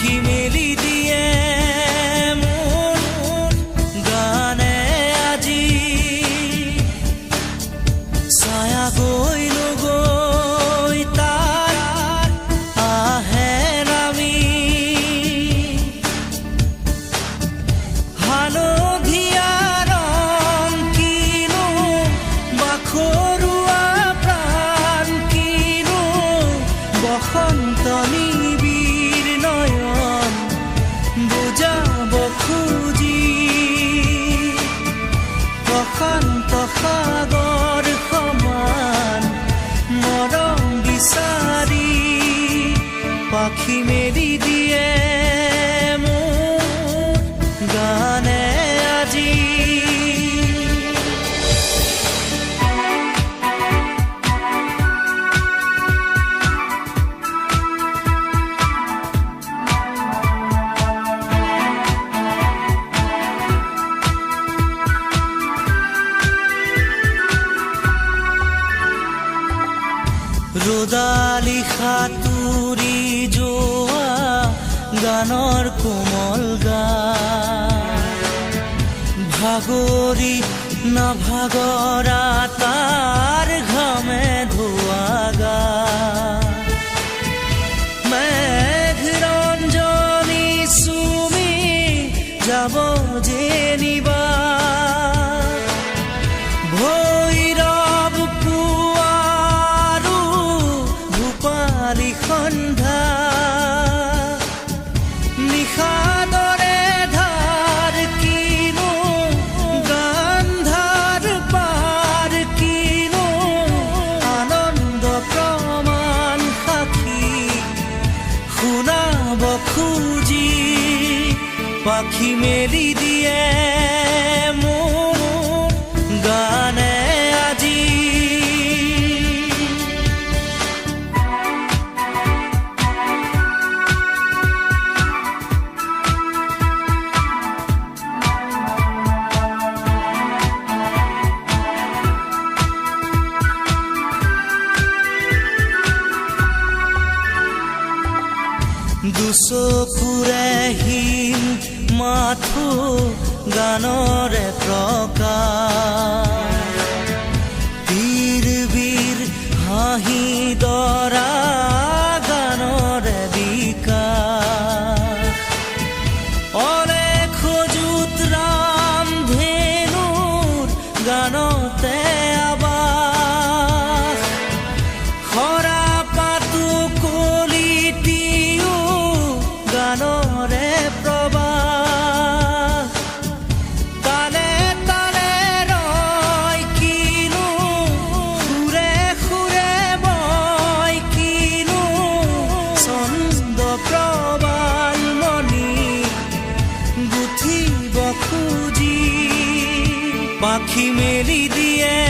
君 He ঘূৰি যোৱা গানৰ কোমল গা। ভাগৰি নাভাগৰা তাৰ পাখি মেলি দিয়ে মোর গানে আজি। দুশো পুরাহীন মাথু গানৰে প্ৰকাৰ আখি মেলি দিয়ে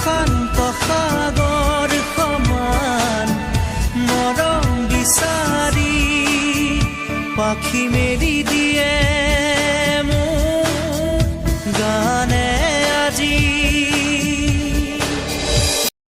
শাসন পসাগৰ সমান মৰম বিচাৰি পাখি মেলি দিয়ে মোৰ গানে আজি